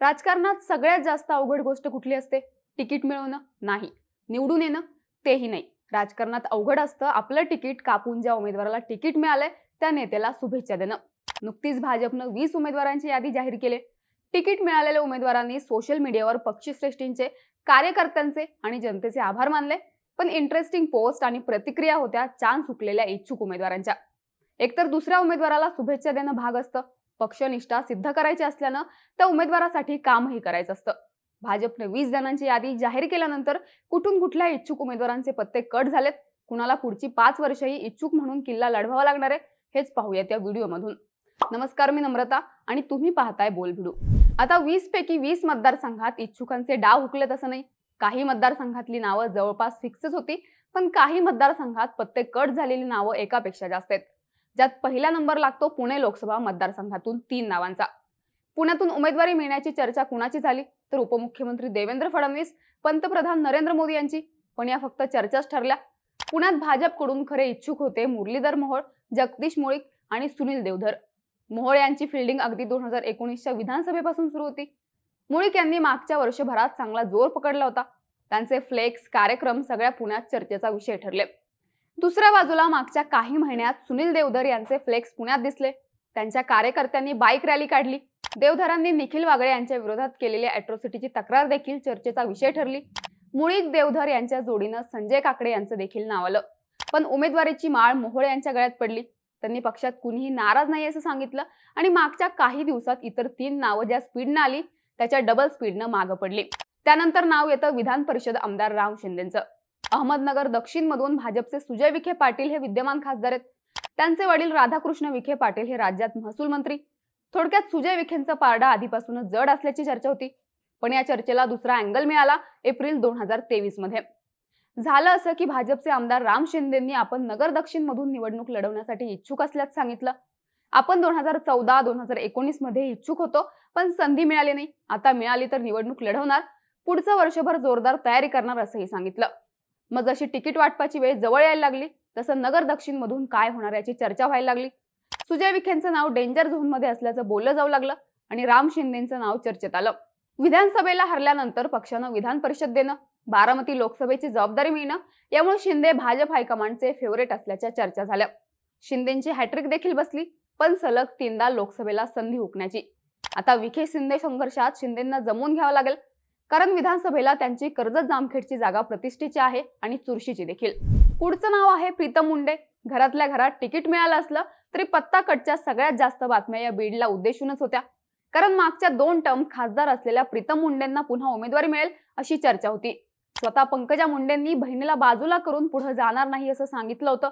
राजकारणात सगळ्यात जास्त अवघड गोष्ट कुठली असते? तिकीट मिळवणं? नाही. निवडून येणं? तेही नाही. राजकारणात अवघड असतं आपलं तिकीट कापून ज्या उमेदवाराला तिकीट मिळालंय त्या नेत्याला शुभेच्छा देणं. नुकतीच भाजपनं वीस उमेदवारांची यादी जाहीर केली. तिकीट मिळालेल्या उमेदवारांनी सोशल मीडियावर पक्षश्रेष्ठींचे कार्यकर्त्यांचे आणि जनतेचे आभार मानले. पण इंटरेस्टिंग पोस्ट आणि प्रतिक्रिया होत्या चान सुकलेल्या इच्छुक उमेदवारांच्या. एकतर दुसऱ्या उमेदवाराला शुभेच्छा देणं भाग असतं पक्षनिष्ठा सिद्ध करायची असल्यानं त्या उमेदवारासाठी कामही करायचं असतं. भाजपने वीस जणांची यादी जाहीर केल्यानंतर कुठून कुठल्या इच्छुक उमेदवारांचे पत्ते कट झालेत? कुणाला पुढची पाच वर्षही इच्छुक म्हणून किल्ला लढवावा लागणार आहे? हेच पाहूयात या व्हिडिओमधून. नमस्कार मी नम्रता आणि तुम्ही पाहताय बोल भिडू. आता वीस पैकी वीस मतदारसंघात इच्छुकांचे डाव हुकलेत असं नाही. काही मतदारसंघातली नावं जवळपास फिक्सच होती पण काही मतदारसंघात पत्ते कट झालेली नावं एकापेक्षा जास्त आहेत. ज्यात पहिला नंबर लागतो पुणे लोकसभा मतदारसंघातून तीन नावांचा. पुण्यातून उमेदवारी मिळण्याची चर्चा कुणाची झाली? तर उपमुख्यमंत्री देवेंद्र फडणवीस पंतप्रधान नरेंद्र मोदी यांची. पण या फक्त चर्चाच ठरल्या. पुण्यात भाजपकडून खरे इच्छुक होते मुरलीधर मोहोळ जगदीश मुळीक आणि सुनील देवधर. मोहोळ यांची फिल्डिंग अगदी दोन हजार एकोणीसच्या विधानसभेपासून सुरू होती. मुळीक यांनी मागच्या वर्षभरात चांगला जोर पकडला होता. त्यांचे फ्लेक्स कार्यक्रम सगळ्या पुण्यात चर्चेचा विषय ठरले. दुसऱ्या बाजूला मागच्या काही महिन्यात सुनील देवधर यांचे फ्लेक्स पुण्यात दिसले. त्यांच्या कार्यकर्त्यांनी बाईक रॅली काढली. देवधरांनी निखिल वागळे यांच्या विरोधात केलेल्या अॅट्रॉसिटीची तक्रार देखील चर्चेचा विषय ठरली. मुळीक देवधर यांच्या जोडीनं संजय काकडे यांचं देखील नाव आलं. पण उमेदवारीची माळ मोहोळे यांच्या गळ्यात पडली. त्यांनी पक्षात कुणीही नाराज नाही असं सांगितलं आणि मागच्या काही दिवसात इतर तीन नावं ज्या स्पीडनं आली त्याच्या डबल स्पीडनं मागं पडली. त्यानंतर नाव येतं विधान परिषद आमदार राम शिंदेचं. अहमदनगर दक्षिण मधून भाजपचे सुजय विखे पाटील हे विद्यमान खासदार आहेत. त्यांचे वडील राधाकृष्ण विखे पाटील हे राज्यात महसूल मंत्री. थोडक्यात सुजय विखेंचा पारडा आधीपासूनच जड असल्याची चर्चा होती. पण या चर्चेला दुसरा अँगल मिळाला एप्रिल दोन हजार तेवीसमध्ये. झालं असं की भाजपचे आमदार राम शिंदेंनी आपण नगर दक्षिण मधून निवडणूक लढवण्यासाठी इच्छुक असल्याचं सांगितलं. आपण दोन हजार चौदा दोन हजार एकोणीसमध्ये इच्छुक होतो पण संधी मिळाली नाही. आता मिळाली तर निवडणूक लढवणार. पुढचं वर्षभर जोरदार तयारी करणार असंही सांगितलं. मग जशी तिकीट वाटपाची वेळ जवळ यायला लागली तसं नगर दक्षिण मधून काय होणार याची चर्चा व्हायला लागली. सुजय विखेंचं नाव डेंजर झोनमध्ये असल्याचं बोललं जाऊ लागलं आणि राम शिंदेचं नाव चर्चेत आलं. विधानसभेला हरल्यानंतर पक्षानं विधान परिषद देणं बारामती लोकसभेची जबाबदारी मिळणं यामुळे शिंदे भाजप हायकमांडचे फेवरेट असल्याच्या चर्चा झाल्या. शिंदेची हॅट्रिक देखील बसली पण सलग तीनदा लोकसभेला संधी हुकण्याची. आता विखे शिंदे संघर्षात शिंदेंना जमून घ्यावं लागेल कारण विधानसभेला त्यांची कर्जत जामखेडची जागा प्रतिष्ठेची आहे आणि चुरशीची देखील. पुढचं नाव आहे प्रीतम मुंडे. घरातल्या घरात तिकीट मिळालं असलं तरी पत्ता कटच्या सगळ्यात जास्त बातम्या या बीडला उद्देशूनच होत्या. कारण मागच्या दोन टर्म खासदार असलेल्या प्रीतम मुंडेंना पुन्हा उमेदवारी मिळेल अशी चर्चा होती. स्वतः पंकजा मुंडेंनी बहिणीला बाजूला करून पुढे जाणार नाही असं सांगितलं होतं.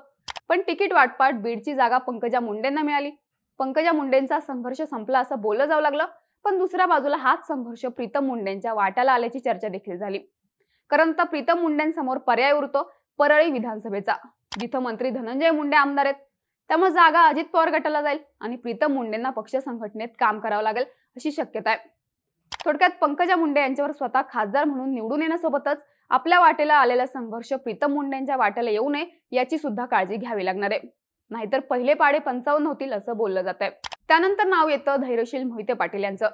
पण तिकीट वाटपाट बीडची जागा पंकजा मुंडेंना मिळाली. पंकजा मुंडेंचा संघर्ष संपला असं बोललं जाऊ लागलं. पण दुसऱ्या बाजूला हाच संघर्ष प्रीतम मुंडेंच्या वाट्याला आल्याची चर्चा देखील झाली. कारण आता प्रीतम मुंडेंसमोर पर्याय उरतो परळी विधानसभेचा. जिथं मंत्री धनंजय मुंडे आमदार आहेत. त्यामुळे जागा अजित पवार गटाला जाईल आणि प्रीतम मुंडेंना पक्ष संघटनेत काम करावं लागेल अशी शक्यता आहे. थोडक्यात पंकजा मुंडे यांच्यावर स्वतः खासदार म्हणून निवडून येण्यासोबतच आपल्या वाटेला आलेला संघर्ष प्रीतम मुंडेंच्या वाट्याला येऊ नये याची सुद्धा काळजी घ्यावी लागणार आहे. नाहीतर पहिले पाडे पंचावन्न होतील असं बोललं जात आहे त्यानंतर नाव येतं धैर्यशील मोहिते पाटील यांचं.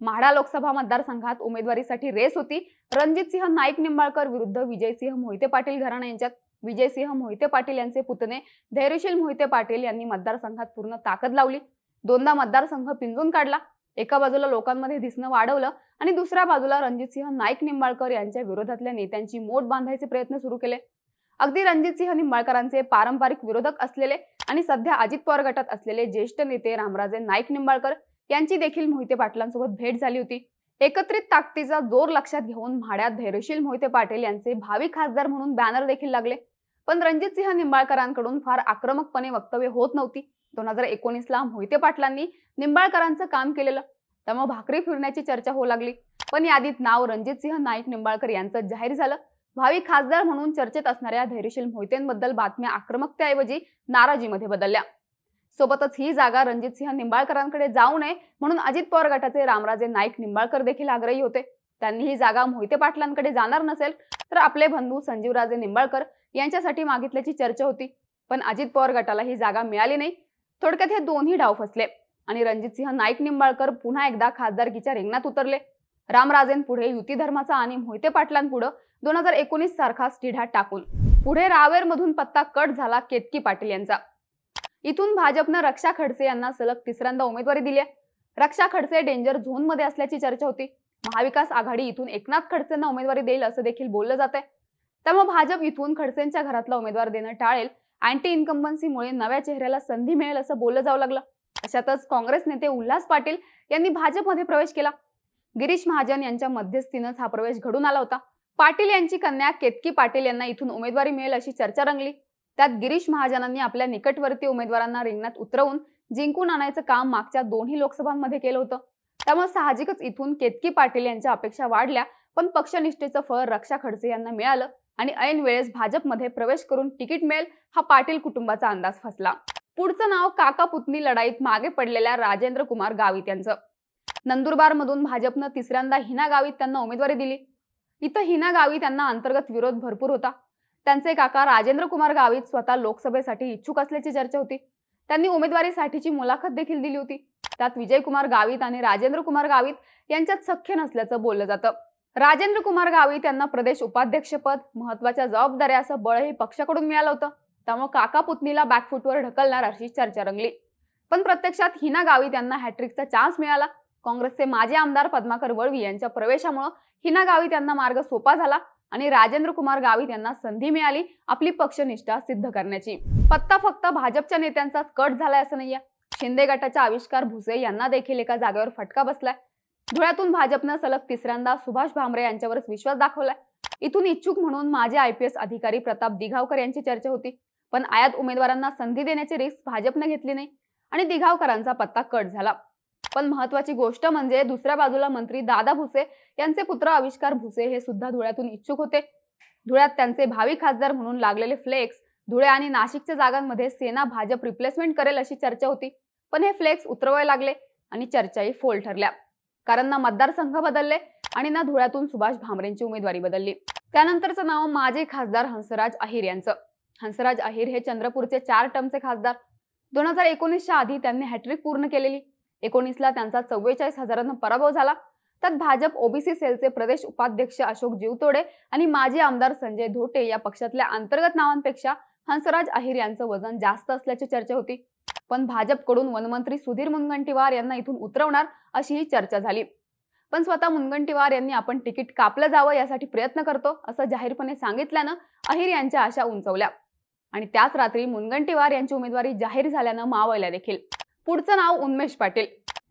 म्हाडा लोकसभा मतदारसंघात उमेदवारीसाठी रेस होती. रणजितसिंह नाईक निंबाळकर विरुद्ध विजयसिंह मोहिते पाटील घराणा यांच्यात विजयसिंह मोहिते पाटील यांचे पुतणे. धैर्यशील मोहिते पाटील यांनी मतदारसंघात पूर्ण ताकद लावली. दोनदा मतदारसंघ पिंजून काढला. एका बाजूला लोकांमध्ये दिसणं वाढवलं आणि दुसऱ्या बाजूला रणजितसिंह नाईक निंबाळकर यांच्या विरोधातल्या नेत्यांची मोठ बांधायचे प्रयत्न सुरू केले. अगदी रणजितसिंह निंबाळकरांचे पारंपरिक विरोधक असलेले आणि सध्या अजित पवार गटात असलेले ज्येष्ठ नेते रामराजे नाईक निंबाळकर यांची देखील मोहिते पाटलांसोबत भेट झाली होती. एकत्रित ताकदीचा जोर लक्षात घेऊन म्हाड्यात धैर्यशील मोहिते पाटील यांचे भावी खासदार म्हणून बॅनर देखील लागले. पण रणजितसिंह निंबाळकरांकडून फार आक्रमकपणे वक्तव्य होत नव्हती. दोन हजार एकोणीसला मोहिते पाटलांनी निंबाळकरांचं काम केलेलं. त्यामुळे भाकरी फिरण्याची चर्चा होऊ लागली. पण यादीत नाव रणजितसिंह नाईक निंबाळकर यांचं जाहीर झालं. भावी खासदार म्हणून चर्चेत असणाऱ्या धैर्यशील मोहितेंबद्दल बातम्या आक्रमकतेऐवजी नाराजीमध्ये बदलल्या. सोबतच ही जागा रणजितसिंह निंबाळकरांकडे जाऊ नये म्हणून अजित पवार गटाचे रामराजे नाईक निंबाळकर देखील आग्रही होते. त्यांनी ही जागा मोहिते पाटलांकडे जाणार नसेल तर आपले बंधू संजीवराजे निंबाळकर यांच्यासाठी मागितल्याची चर्चा होती. पण अजित पवार गटाला ही जागा मिळाली नाही. थोडक्यात हे दोन्ही डाव फसले आणि रणजितसिंह नाईक निंबाळकर पुन्हा एकदा खासदारकीच्या रिंगणात उतरले. रामराजेंपुढे युती धर्माचा आणि मोहिते पाटलांपुढे दोन हजार एकोणीस सारखाच तिढा टाकून. पुढे रावेरमधून पत्ता कट झाला केतकी पाटील यांचा. इथून भाजपनं रक्षा खडसे यांना सलग तिसऱ्यांदा उमेदवारी दिली आहे. रक्षा खडसे डेंजर झोनमध्ये असल्याची चर्चा होती. महाविकास आघाडी इथून एकनाथ खडसेंना उमेदवारी देईल असं देखील बोललं जात आहे त्यामुळे भाजप इथून खडसेंच्या घरातला उमेदवार देणं टाळेल. अँटी इन्कम्बन्सीमुळे नव्या चेहऱ्याला संधी मिळेल असं बोललं जावं लागलं. अशातच काँग्रेस नेते उल्हास पाटील यांनी भाजपमध्ये प्रवेश केला. गिरीश महाजन यांच्या मध्यस्थीनंच हा प्रवेश घडून आला होता. पाटील यांची कन्या केतकी पाटील यांना इथून उमेदवारी मिळेल अशी चर्चा रंगली. त्यात गिरीश महाजनांनी आपल्या निकटवर्ती उमेदवारांना रिंगणात उतरवून जिंकून आणायचं काम मागच्या दोन्ही लोकसभांमध्ये केलं होतं. त्यामुळे साहजिकच इथून केतकी पाटील यांच्या अपेक्षा वाढल्या पण पक्षनिष्ठेचं फळ रक्षा खडसे यांना मिळालं आणि ऐन वेळेस भाजपमध्ये प्रवेश करून तिकीट मिळेल हा पाटील कुटुंबाचा अंदाज फसला. पुढचं नाव काका पुतणी लढाईत मागे पडलेल्या राजेंद्र कुमार गावित यांचं. नंदुरबारमधून भाजपनं तिसऱ्यांदा हिना गावित त्यांना उमेदवारी दिली. इथं हिना गावित यांना अंतर्गत विरोध भरपूर होता. त्यांचे काका राजेंद्र कुमार गावित स्वतः लोकसभेसाठी इच्छुक असल्याची चर्चा होती. त्यांनी उमेदवारीसाठीची मुलाखत देखील दिली होती. त्यात विजय कुमार गावित आणि राजेंद्र कुमार गावित यांच्यात सख्य नसल्याचं बोललं जातं. राजेंद्र कुमार गावित यांना प्रदेश उपाध्यक्षपद महत्त्वाच्या जबाबदाऱ्या असं बळही पक्षाकडून मिळालं होतं. त्यामुळे काका पुतणीला बॅकफुटवर ढकलणार अशी चर्चा रंगली. पण प्रत्यक्षात हिना गावित यांना हॅट्रिकचा चान्स मिळाला. काँग्रेसचे माजी आमदार पद्माकर वळवी यांच्या प्रवेशामुळे हिना गावित यांना मार्ग सोपा झाला आणि राजेंद्र कुमार गावित यांना संधी मिळाली आपली पक्षनिष्ठा सिद्ध करण्याची. पत्ता फक्त भाजपच्या नेत्यांचाच कट झालाय असं नाहीये. शिंदे गटाच्या आविष्कार भुसे यांना देखील एका जागेवर फटका बसलाय. धुळ्यातून भाजपनं सलग तिसऱ्यांदा सुभाष भामरे यांच्यावरच विश्वास दाखवलाय. इथून इच्छुक म्हणून माजी आय पी एस अधिकारी प्रताप दिघावकर यांची चर्चा होती. पण आयात उमेदवारांना संधी देण्याची रिस्क भाजपनं घेतली नाही आणि दिघावकरांचा पत्ता कट झाला. पण महत्वाची गोष्ट म्हणजे दुसऱ्या बाजूला मंत्री दादा भुसे यांचे पुत्र आविष्कार भुसे हे सुद्धा धुळ्यातून इच्छुक होते. धुळ्यात त्यांचे भावी खासदार म्हणून लागलेले फ्लेक्स धुळे आणि नाशिकच्या जागांमध्ये सेना भाजप रिप्लेसमेंट करेल अशी चर्चा होती. पण हे फ्लेक्स उतरवायला लागले आणि चर्चाही फोल ठरल्या. कारण ना मतदारसंघ बदलले आणि ना धुळ्यातून सुभाष भामरेंची उमेदवारी बदलली. त्यानंतरचं नाव माजी खासदार हंसराज अहिर यांचं. हंसराज अहिर हे चंद्रपूरचे चार टर्मचे खासदार. दोन हजार एकोणीसच्या आधी त्यांनी हॅट्रिक पूर्ण केलेली. एकोणीसला त्यांचा चव्वेचाळीस हजारांना पराभव झाला. त्यात भाजप ओबीसी सेलचे प्रदेश उपाध्यक्ष अशोक जीवतोडे आणि माजी आमदार संजय धोटे या पक्षातल्या अंतर्गत नावांपेक्षा हंसराज अहिर यांचं वजन जास्त असल्याची चर्चा होती. पण भाजपकडून वनमंत्री सुधीर मुनगंटीवार यांना इथून उतरवणार अशी ही चर्चा झाली. पण स्वतः मुनगंटीवार यांनी आपण तिकीट कापलं जावं यासाठी प्रयत्न करतो असं जाहीरपणे सांगितल्यानं अहिर यांच्या आशा उंचवल्या. आणि त्याच रात्री मुनगंटीवार यांची उमेदवारी जाहीर झाल्यानं मावळल्या देखील. पुढचं नाव उन्मेष पाटील.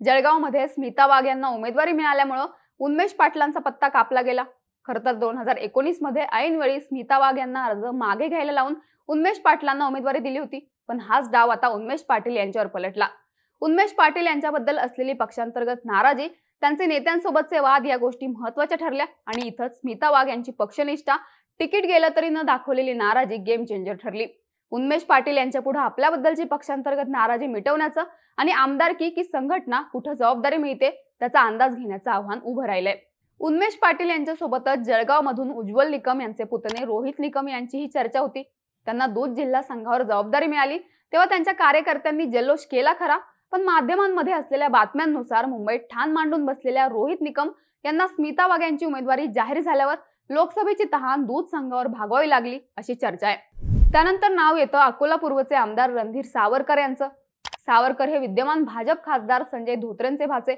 जळगावमध्ये स्मिता वाघ यांना उमेदवारी मिळाल्यामुळं उन्मेष पाटलांचा पत्ता कापला गेला. खरं तर दोन हजार एकोणीसमध्ये ऐनवेळी स्मिता वाघ यांना अर्ज मागे घ्यायला लावून उन्मेष पाटलांना उमेदवारी दिली होती. पण हाच डाव आता उन्मेष पाटील यांच्यावर पलटला. उन्मेष पाटील यांच्याबद्दल असलेली पक्षांतर्गत नाराजी त्यांचे नेत्यांसोबतचे वाद या गोष्टी महत्त्वाच्या ठरल्या आणि इथंच स्मिता वाघ यांची पक्षनिष्ठा तिकीट गेलं तरी न दाखवलेली नाराजी गेम चेंजर ठरली. उन्मेष पाटील यांच्या पुढे आपल्याबद्दलची पक्षांतर्गत नाराजी मिटवण्याचं आणि आमदारकी की संघटना कुठं जबाबदारी मिळते त्याचा अंदाज घेण्याचं आव्हान उभं राहिलंय. उन्मेष पाटील यांच्यासोबतच जळगाव मधून उज्ज्वल निकम यांचे पुतणे रोहित निकम यांचीही चर्चा होती. त्यांना दूध जिल्हा संघावर जबाबदारी मिळाली. तेव्हा त्यांच्या कार्यकर्त्यांनी जल्लोष केला खरा पण माध्यमांमध्ये असलेल्या बातम्यांनुसार मुंबईत ठाण मांडून बसलेल्या रोहित निकम यांना स्मिता वाघ यांची उमेदवारी जाहीर झाल्यावर लोकसभेची तहान दूध संघावर भागवावी लागली अशी चर्चा आहे. त्यानंतर नाव येतं अकोला पूर्वचे आमदार रणधीर सावरकर यांचं. सावरकर हे विद्यमान भाजप खासदार संजय धोत्रेंचे भाचे.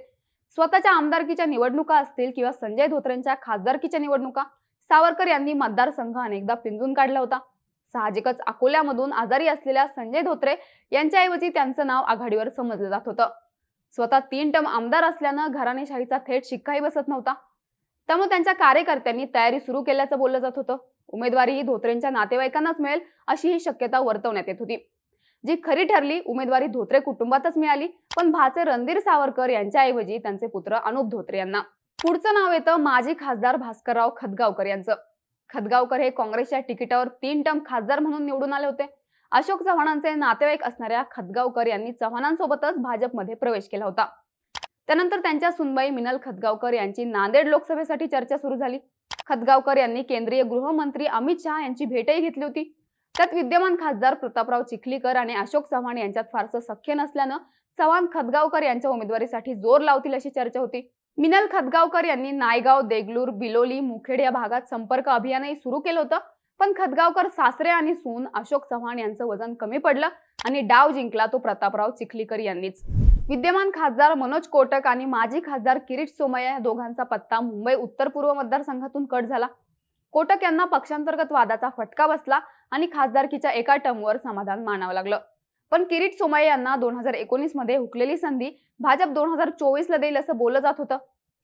स्वतःच्या आमदारकीच्या निवडणुका असतील किंवा संजय धोत्रेंच्या खासदारकीच्या निवडणुका सावरकर यांनी मतदारसंघ अनेकदा पिंजून काढला होता. साहजिकच अकोल्यामधून आजारी असलेल्या संजय धोत्रे यांच्याऐवजी त्यांचं नाव आघाडीवर समजलं जात होतं. स्वतः तीन टर्म आमदार असल्यानं घराणेशाहीचा थेट शिक्काही बसत नव्हता. त्यामुळे त्यांच्या कार्यकर्त्यांनी तयारी सुरू केल्याचं बोललं जात होतं. उमेदवारी ही धोत्रेंच्या नातेवाईकांनाच मिळेल अशी ही शक्यता वर्तवण्यात येत होती. जी खरी ठरली उमेदवारी धोत्रे कुटुंबातच मिळाली पण भाचे रणधीर सावरकर यांच्याऐवजी त्यांचे पुत्र अनुप धोत्रे यांना. पुढचं नाव येतं माजी खासदार भास्करराव खदगावकर यांचं. खदगावकर हे काँग्रेसच्या तिकिटावर तीन टर्म खासदार म्हणून निवडून आले होते. अशोक चव्हाणांचे नातेवाईक असणाऱ्या खदगावकर यांनी चव्हाणांसोबतच भाजपमध्ये प्रवेश केला होता. त्यानंतर त्यांच्या सुनबाई मिनल खदगावकर यांची नांदेड लोकसभेसाठी चर्चा सुरू झाली. खदगावकर यांनी केंद्रीय गृहमंत्री अमित शहा यांची भेटही घेतली होती. त्यात विद्यमान खासदार प्रतापराव चिखलीकर आणि अशोक चव्हाण यांच्यात फारसं सख्य नसल्यानं चव्हाण खतगावकर यांच्या उमेदवारीसाठी जोर लावतील अशी चर्चा होती. मिनल खतगावकर यांनी नायगाव देगलूर बिलोली मुखेड या भागात संपर्क अभियानही सुरू केलं होतं. पण खतगावकर सासरे आणि सून अशोक चव्हाण यांचं वजन कमी पडलं आणि डाव जिंकला तो प्रतापराव चिखलीकर यांनीच. विद्यमान खासदार मनोज कोटक आणि माजी खासदार किरीट सोमय्या या दोघांचा पत्ता मुंबई उत्तर पूर्व मतदारसंघातून कट झाला. कोटक यांना पक्षांतर्गत वादाचा फटका बसला आणि खासदारकीच्या एका टर्मवर समाधान मानावं लागलं. पण किरीट सोमय्या यांना दोन हजार एकोणीसमध्ये हुकलेली संधी भाजप दोन हजार चोवीसला देईल असं बोललं जात होतं.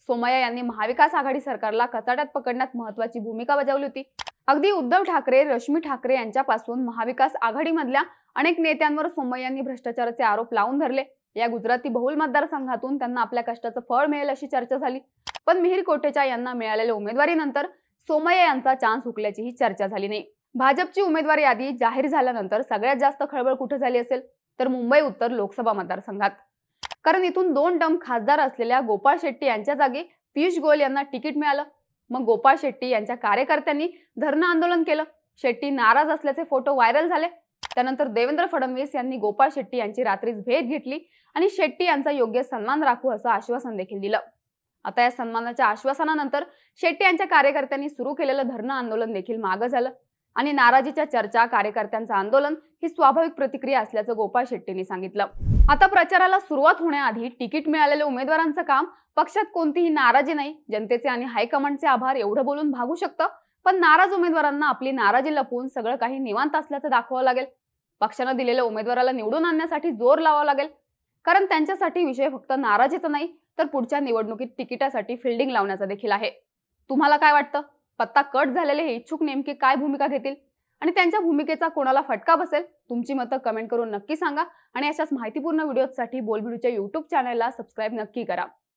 सोमय्या यांनी महाविकास आघाडी सरकारला कचाट्यात पकडण्यात महत्वाची भूमिका बजावली होती. अगदी उद्धव ठाकरे रश्मी ठाकरे यांच्यापासून महाविकास आघाडीमधल्या अनेक नेत्यांवर सोमय्यांनी भ्रष्टाचाराचे आरोप लावून धरले. या गुजराती बहुल मतदारसंघातून त्यांना आपल्या कष्टाचं फळ मिळेल अशी चर्चा झाली. पण मिहिर कोटेचा यांना मिळालेल्या उमेदवारीनंतर सोमय्या यांचा चान्स हुकल्याचीही चर्चा झाली नाही. भाजपची उमेदवारी यादी जाहीर झाल्यानंतर सगळ्यात जास्त खळबळ कुठे झाली असेल? तर मुंबई उत्तर लोकसभा मतदारसंघात. कारण इथून दोन टर्म खासदार असलेल्या गोपाळ शेट्टी यांच्या जागी पियुष गोयल यांना तिकीट मिळालं. मग गोपाळ शेट्टी यांच्या कार्यकर्त्यांनी धरणं आंदोलन केलं. शेट्टी नाराज असल्याचे फोटो व्हायरल झाले. त्यानंतर देवेंद्र फडणवीस यांनी गोपाळ शेट्टी यांची रात्रीच भेट घेतली आणि शेट्टी यांचा योग्य सन्मान राखू असं आश्वासन देखील दिलं. आता या सन्मानाच्या आश्वासनानंतर शेट्टी यांच्या कार्यकर्त्यांनी सुरू केलेलं धरणं आंदोलन देखील मागं झालं. आणि नाराजीच्या चर्चा कार्यकर्त्यांचं आंदोलन ही स्वाभाविक प्रतिक्रिया असल्याचं गोपाळ शेट्टींनी सांगितलं. आता प्रचाराला सुरुवात होण्याआधी तिकीट मिळालेल्या उमेदवारांचं काम पक्षात कोणतीही नाराजी नाही. जनतेचे आणि हायकमांडचे आभार एवढं बोलून भागू शकतं पण नाराज उमेदवारांना आपली नाराजी लपवून सगळं काही निवांत असल्याचं दाखवावं लागेल. पक्षानं दिलेल्या उमेदवाराला निवडून आणण्यासाठी जोर लावावा लागेल. कारण त्यांच्यासाठी विषय फक्त नाराजीचा नाही तर पुढच्या निवडणुकीत तिकिटासाठी फिल्डिंग लावण्याचा देखील आहे. तुम्हाला काय वाटतं? पत्ता कट झालेले हे इच्छुक नेमके काय भूमिका घेतील? आणि त्यांच्या भूमिकेचा कोणाला फटका बसेल? तुमची मतं कमेंट करून नक्की सांगा. आणि अशाच माहितीपूर्ण व्हिडिओसाठी बोलबिडूच्या युट्यूब चॅनलला सबस्क्राईब नक्की करा.